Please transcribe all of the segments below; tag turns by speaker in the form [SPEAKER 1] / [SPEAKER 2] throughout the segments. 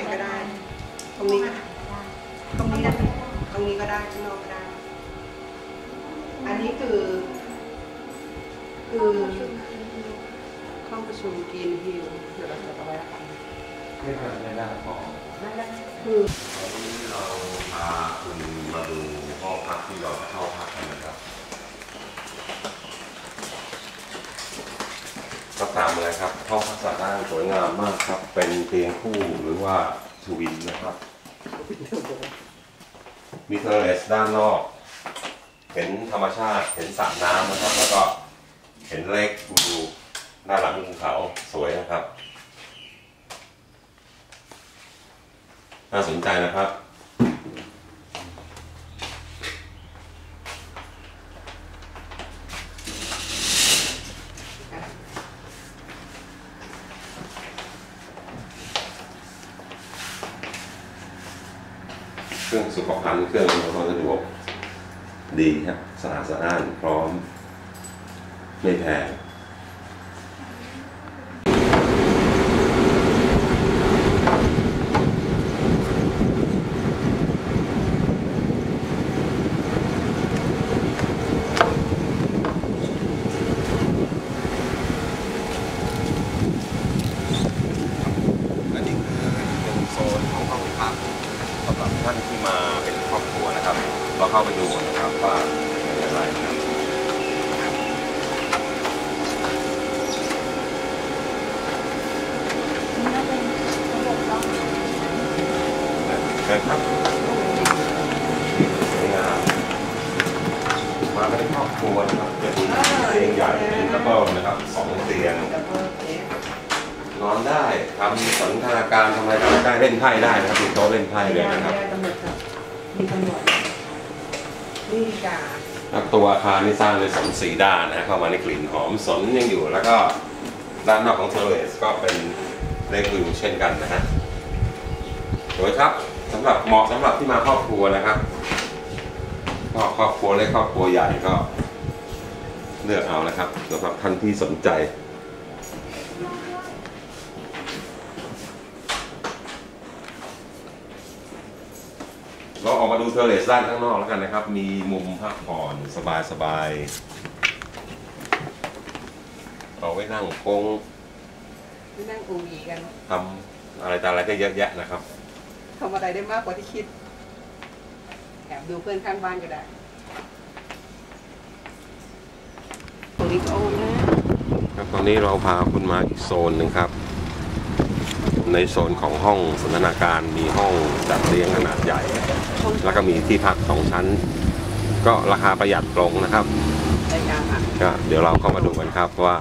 [SPEAKER 1] นก็
[SPEAKER 2] ได้
[SPEAKER 1] ตรงนี้ก็ได้
[SPEAKER 3] ได้
[SPEAKER 1] ตรงนี้ก็ได้ตรงนี้ก็ได้ข้างนอกก็ได้ อันนี้คือ คือห้องประชุมกินฮิวเดี๋ยวเราจะเอาไว้ละกัน
[SPEAKER 2] ไม่ได้ไม่ได้ขอ
[SPEAKER 1] นั่นแหละคือ
[SPEAKER 2] วันนี้เราพาคุณมาดูห้องพักที่เราจะเข้าพักกันนะครับ ก็ตามเลยครับห้องพักสัตว์ด้านสวยงามมากครับ เป็นเตียงคู่หรือว่าทวินนะครับ มีเทอร์เรสด้านนอกเห็นธรรมชาติเห็นสระน้ำนะครับ แล้วก็เห็นเลกดูด้าหลังภูเขาสวยนะครับ น่าสนใจนะครับ เครื่องสุขภัณฑ์เครื่องอำนวยความสะดวกดีครับสะอาดสะอ้านพร้อม ไม่แพง อันนี้คือเป็นโซนของห้องพักสำหรับท่านที่มาเป็นครอบครัวนะครับ เราเข้าไปดูนะครับว่าเป็นอย่างไรนะครับ
[SPEAKER 3] นี่ก็เป็นระบบล็อก
[SPEAKER 2] เชิญครับสวยงามมาเป็น ครอบครัวนะครับจะมีเตียงใหญ่เป็นดับเบิลนะครับสองเตียงนอนได้ทำสันทนาการทำอะไรก็ได้เล่นไพ่ได้นะครับมีโต๊ะเล่นไพ่เลยนะครับ
[SPEAKER 1] มีตำรวจนี่กา
[SPEAKER 2] แล้วตัวอาคารนี่สร้างเลยสนสีด้านนะฮะเข้ามาในกลิ่นหอมสนยังอยู่แล้วก็ด้านนอกของเทอร์เรสก็เป็นเลกวิวเช่นกันนะฮะสวยครับสำหรับเหมาะสำหรับที่มาครอบครัวนะครับ ก็ครอบครัวเล็กครอบครัวใหญ่ก็ เลือกเอานะครับสำหรับท่านที่สนใจเราออกมาดูเทอร์เรสด้านข้างนอกแล้วกันนะครับ มีมุมพักผ่อนสบายๆเอาไว้นั่งคง
[SPEAKER 1] ที่นั่งอูหยีกัน
[SPEAKER 2] ทำอะไรต่ออะไรก็เยอะแยะนะครับ
[SPEAKER 1] ทำอะไรได้มากกว่าที่คิดแอบ ดูเพื่อนข้างบ้านก็ได้ตรงนี้ก็โอ้นะครับ
[SPEAKER 2] ตอนนี้เราพาคุณมาอีกโซนหนึ่งครับ ในโซนของห้องสนทนาการมีห้องจัดเลี้ยงขนาดใหญ่ แล้วก็มีที่พักสองชั้น ก็ราคาประหยัดตรงนะครับ
[SPEAKER 1] ก็
[SPEAKER 2] เดี๋ยวเราเข้ามาดูกันครับว่า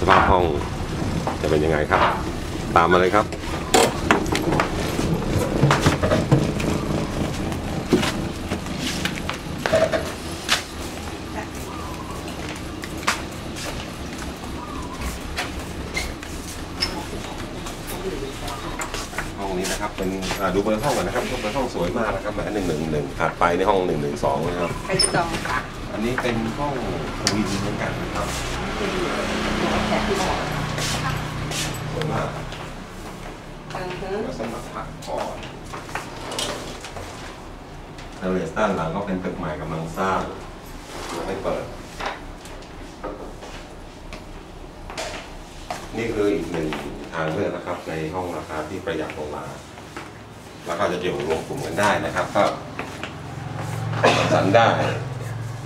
[SPEAKER 2] สภาพห้องจะเป็นยังไงครับ ตามมาเลยครับ ห้องนี้นะครับ เป็นอ่าดูเบอร์ห้องก่อนนะครับเบอร์ห้องสวยมากนะครับแบบหนึ่งหนึ่งหนึ่งถัดไปในห้องหนึ่งหนึ่งสองนะครับ
[SPEAKER 1] ใครจะจองค่ะ
[SPEAKER 2] อันนี้เป็นห้องทวินเหมือนกันนะครับ
[SPEAKER 1] ที่หัวแขกที่บอก
[SPEAKER 2] สวยมาก
[SPEAKER 1] เออฮะ
[SPEAKER 2] ก็สำหรับพักผ่อนเทเลสด้านหลังก็เป็นตึกใหม่กำลังสร้างยังไม่เปิด นี่คืออีกหนึ่งทางเลือกนะครับในห้องราคาที่ประหยัดลงมา แล้วก็จะอยู่รวมกลุ่มกันได้นะครับก็สันได้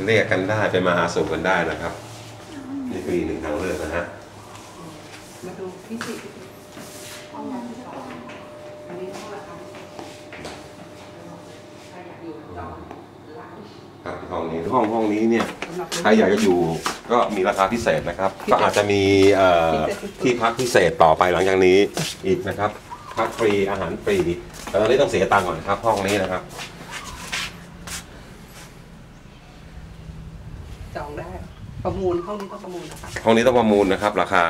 [SPEAKER 2] เรียกกันได้ไปมาหาสู่กันได้นะครับ นี่คืออีกหนึ่งทางเลือกนะฮะ
[SPEAKER 1] มาดูพี่สิ
[SPEAKER 3] ห้องน้ำที่สอง
[SPEAKER 1] อันนี้ห้องละครับใครอยากอยู่จองร้าน
[SPEAKER 2] ครับห้องนี้ห้องห้องนี้เนี่ย
[SPEAKER 1] สำหรับ
[SPEAKER 2] ใครอยากจะอยู่ก็มีราคาพิเศษนะครับ ก็อาจจะมีเอ่อที่พักพิเศษต่อไปหลังจากนี้อีกนะครับพักฟรีอาหารฟรี แต่ตอนนี้ต้องเสียตังค์ก่อนครับ ห้องนี้นะครับ
[SPEAKER 1] จองได้ ประมูลห้องนี้ต้องประมูลนะคะ
[SPEAKER 2] ห้องนี้ต้องประมูลนะครับ ราคา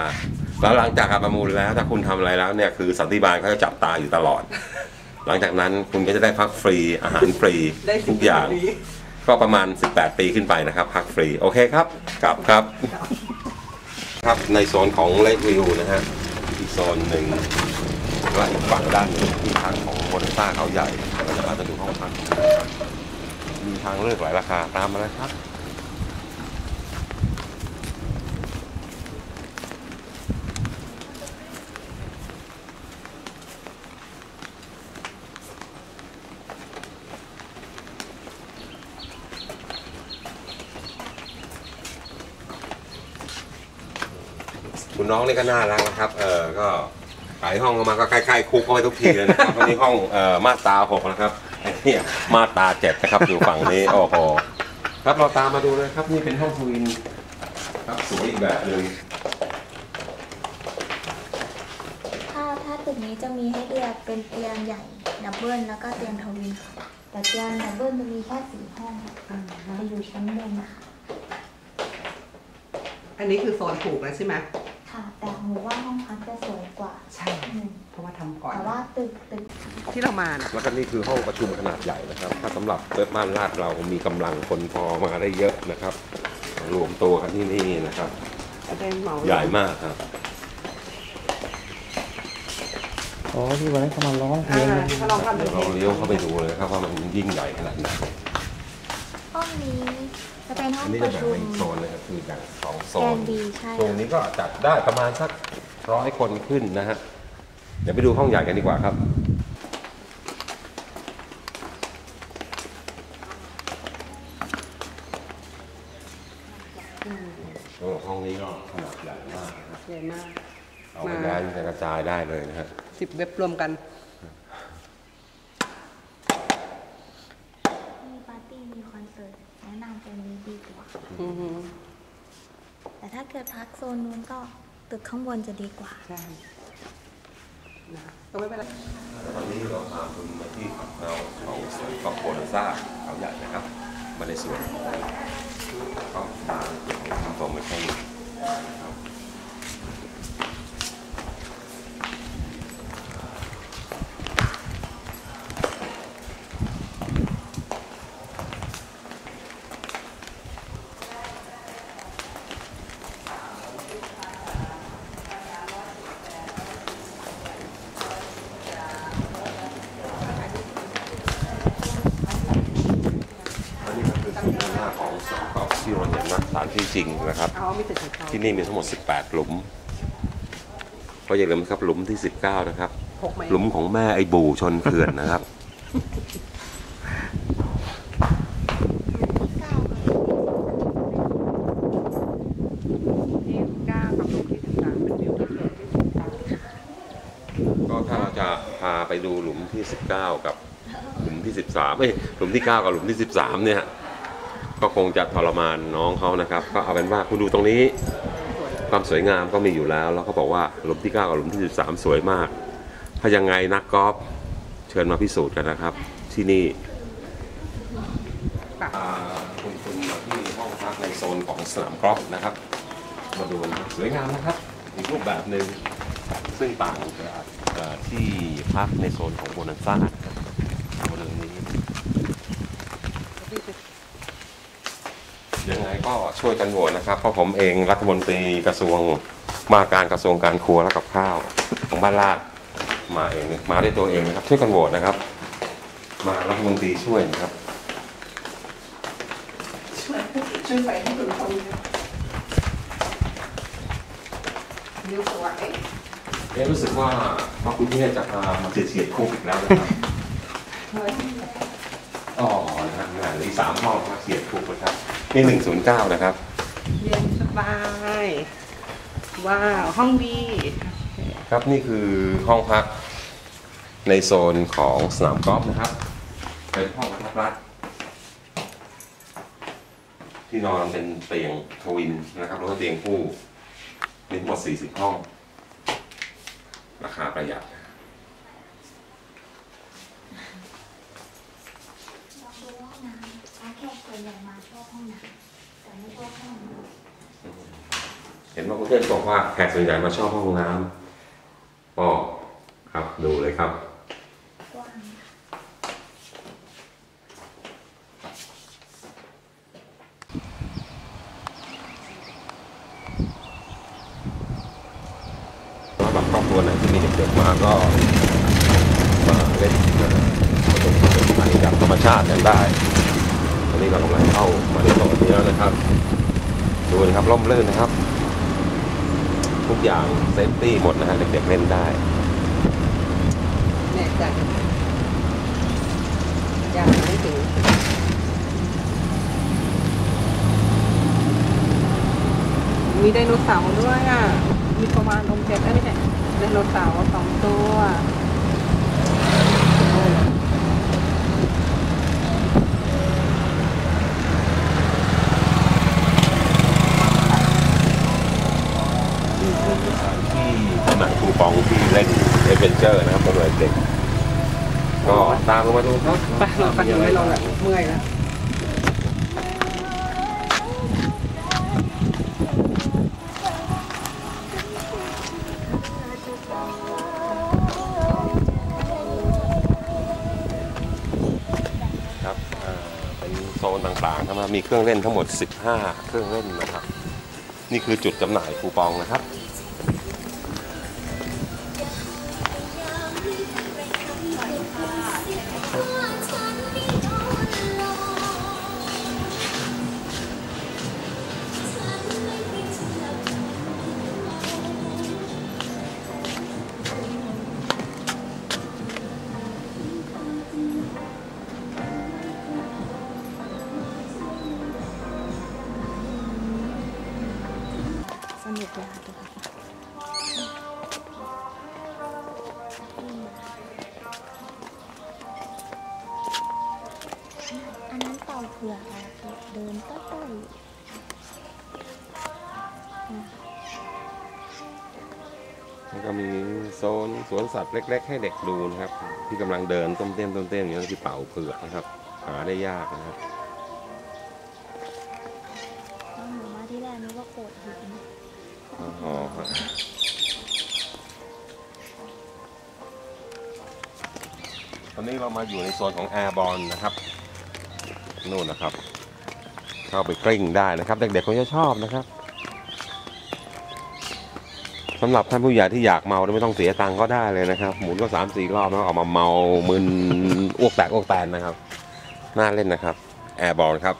[SPEAKER 2] แล้วหลังจากการประมูลแล้ว ถ้าคุณทำอะไรแล้วเนี่ยคือสันติบาลเขาจะจับตาอยู่ตลอด หลังจากนั้นคุณก็จะได้พักฟรีอาหารฟรี
[SPEAKER 1] ได้
[SPEAKER 2] ทุกอย่าง
[SPEAKER 1] นี้
[SPEAKER 2] ก็ประมาณ 18 ปีขึ้นไปนะครับ พักฟรี โอเคครับ กลับครับ ครับ ในโซนของเลกวิวนะฮะ อีกโซนหนึ่ง และอีกฝั่งด้านที่ทางของโมเดลต้าเขาใหญ่เราจะพาไปดูห้องพักนมีทางเลือกหลายราคาตามมาเลยครับคุณน้องนี่ก็น่ารักนะครับ เออก็ายห้องเข้ามาก็ใกล้ๆคุกเข้าไปทุกทีเลยนะครับวันนี้ห้องเอ่อมาตราหกนะครับไอ้เนี่ยมาตราเจ็ดนะครับอยู่ฝั่งนี้โอ้โหครับเราตามมาดูเลยครับนี่เป็นห้องทวินครับสวยอีกแบบหนึ่ง
[SPEAKER 3] ถ้าถ้าตึกนี้จะมีให้เลือกเป็นเตียงใหญ่ดับเบิลแล้วก็เตียงทวินค่ะแต่เตียงดับเบิลจะมีแค่สี่ห้องจะอยู่ชั้นบนนะคะ
[SPEAKER 1] อันนี้คือโซนถูกแล้วใช่ไหม
[SPEAKER 3] ค่ะ แต่หนูว่าห้องพักจะสวยกว่า
[SPEAKER 1] ใช่
[SPEAKER 3] อืม
[SPEAKER 1] เพราะว่าทำก่อน
[SPEAKER 3] แต่ว่าตึกตึก
[SPEAKER 1] ที่เรามาน่ะ
[SPEAKER 2] แล้วก็นี่คือห้องประชุมขนาดใหญ่นะครับ ถ้าสำหรับเว็บบ้านลาดเรามีกำลังคนพอมาได้เยอะนะครับ รวมตัวกันที่นี่นะครับ
[SPEAKER 1] จะได้เหมา
[SPEAKER 2] ใหญ่มากครับ
[SPEAKER 4] อ๋อที่วันนั้นเขามาร้องเพล
[SPEAKER 1] อ่างถ้าลองทำ
[SPEAKER 2] เดี๋ยวเราเลี้ยวเข้าไปดูเลยครับว่ามันยิ่งใหญ่ขนาดไหน
[SPEAKER 3] ห้องนี้ จะเป็นห้อ
[SPEAKER 2] อั
[SPEAKER 3] ง
[SPEAKER 2] นนี้
[SPEAKER 3] ป
[SPEAKER 2] จะ
[SPEAKER 3] ระ
[SPEAKER 2] แบ่ง
[SPEAKER 3] ชุม
[SPEAKER 2] เป็นโซนเลยครับคือแบ่งสองโซ
[SPEAKER 3] แก
[SPEAKER 2] น
[SPEAKER 3] นบีใช่
[SPEAKER 2] ตรงนี้ก็จัดได้ประมาณสักร้อยคนขึ้นนะฮะ เดี๋ยวไปดูห้องใหญ่กันดีกว่าครับ โอ้ห้องนี้ก็ขนาดใหญ่มากนะครับ
[SPEAKER 1] ใหญ่มาก
[SPEAKER 2] เอาไปย้ายไปกระจายได้เลยนะฮะ
[SPEAKER 1] สิบเว็บรวมกัน
[SPEAKER 3] มีปาร์ตี้มีคอนเสิร์ตแนะนำเป็นนี้ดีกว่า
[SPEAKER 1] อือฮึ
[SPEAKER 3] แต่ถ้าเกิดพักโซ นนู้นก็ตึกข้างบนจะดีกว่า
[SPEAKER 1] ใช่นะก็ไม่เป็นไร
[SPEAKER 2] ตอนนี้เราพาคุณมาที่เราของสวนของโพนซ่าเขาใหญ่นะครับ มาในส่วนของก็มาทำผมไม่ใช่ครับอันนี้ก็คือที่หน้าของ สวนของที่เราเห็นนะสถานที่จริงนะครับ
[SPEAKER 1] เอามีแต่ของเขา
[SPEAKER 2] ที่นี่มีทั้งหมด 18 หลุมเพราะอย่าลืมนะครับหลุมที่ 19 นะครับ
[SPEAKER 1] หกไหม
[SPEAKER 2] หลุมของแม่ไอ้บู่ชนเขื่อนนะครับ
[SPEAKER 1] ที่เก้ากับลูกที่สิบสามเป็นวิวที่สวยที่สุดค่ะ
[SPEAKER 2] ก็ถ้าเราจะพาไปดูหลุมที่ 19 กับหลุมที่ 13เอ้ยหลุมที่ 9 กับหลุมที่ 13 เนี่ย ก็คงจะทรมานน้องเขานะครับ ก็เอาเป็นว่าคุณดูตรงนี้ ความสวยงามก็มีอยู่แล้ว แล้วเขาบอกว่าหลุมที่ 9 กับหลุมที่ 13 สวยมาก ถ้ายังไงนักกอล์ฟเชิญมาพิสูจน์กันนะครับ ที่นี่
[SPEAKER 1] คุ
[SPEAKER 2] ณคุณมาที่ห้องพักในโซนของสนามกอล์ฟนะครับ มาดูสวยงามนะครับ อีกรูปแบบหนึ่งซึ่งต่างจากที่พักในโซนของโบนันซ่านะครับโมเดลนี้ยังไง ก็ช่วยกันโหวตนะครับเพราะผมเองรัฐมนตรีกระทรวงมาการกระทรวงการครัวและกับข้าวของบ้านลาดมาเองมาด้วยตัวเองนะครับ ช่วยกันโหวตนะครับ มารัฐมนตรีช่วยนะครับ
[SPEAKER 1] ช่วยช่วยไปให้ถึงตรงนี้วิวสวย
[SPEAKER 2] เอ๊ะรู้สึกว่าพระคุณเทศจะพามาเฉียดเฉียดคุกอีกแล้วนะครับ
[SPEAKER 1] เฮ้ย
[SPEAKER 2] อ๋อนะครับงานเหลยสามห้องมาเฉียดคุกนะครับ นี่หนึ่งศูนย์เก้านะครับ
[SPEAKER 1] เย็นสบาย ว้าว ห้องดี
[SPEAKER 2] ครับนี่คือห้องพักในโซนของสนามกอล์ฟนะครับ เป็นห้องพักรัฐที่นอนเป็นเตียงทวินนะครับแล้วก็เตียงคู่มีทั้งหมด40 ห้อง ราคาประหยัด
[SPEAKER 3] ลองดูห้องน้ำอาแขกส่ วนใหญ่มาชอบห้องน้ำแต่ไม่ชอบห้องน้
[SPEAKER 2] เห็นว่าคุณเทพบอกว่าแขกส่วนใหญ่มาชอบห้องน้ำก็ครับดูเลยครับ
[SPEAKER 3] กว้าง
[SPEAKER 2] ตัวไหนที่มีเด็กๆมาก็มาเล่นผสมผสมกันกับธรรมชาติกันได้ อนนี้เรากำลังเข้ามาในโซนนี้แล้วนะครับ ดูนะครับร่มรื่นนะครับ ทุกอย่างเซฟตี้หมดนะฮะเด็กๆเล่นได้
[SPEAKER 1] แน่ใจยังไม่ถึงมีไดโนเสาร์ด้วยอะ มีประมาณนมเจ็ดได้ไหมเนี่ยไดโนเสาร์สองตัว
[SPEAKER 2] ที่สนามคู ปองที่เล่นเอเวนเจอร์นะครับสำหรับเด็กก็ตามลงมาดูครับ
[SPEAKER 1] ไปเราไปยังไม่ลงอะเมื่อยแล้ว
[SPEAKER 2] ครับอ่าเป็นโซนต่างๆนะครับมีเครื่องเล่นทั้งหมด 15 เครื่องเล่นนะครับ นี่คือจุดจำหน่ายคูปองนะครับ
[SPEAKER 3] เต่าเผือกอะเดินต้อยๆ
[SPEAKER 2] แล้วก็มีโซนสวนสัตว์เล็ก ๆ ให้เด็กดูนะครับ ที่กำลังเดินต้มเต้นต้มเต้นอย่างนี้ที่เป่าเผือกนะครับ หาได้ยากนะครับ
[SPEAKER 3] ตอนหนูมาที่แรกนึกว่าโขดหิน
[SPEAKER 2] อ๋อครับตอนนี้เรามาอยู่ในโซนของแอร์บอลนะครับ นู่นนะครับ เข้าไปกลิ้งได้นะครับเด็กๆคงจะชอบนะครับสำหรับท่านผู้ใหญ่ที่อยากเมาไม่ต้องเสียตังค์ก็ได้เลยนะครับ หมุนก็สามสี่รอบแล้วออกมาเมามึนอ้วกแตกอ้วกแตนนะครับ น่าเล่นนะครับ แอร์บอลครับ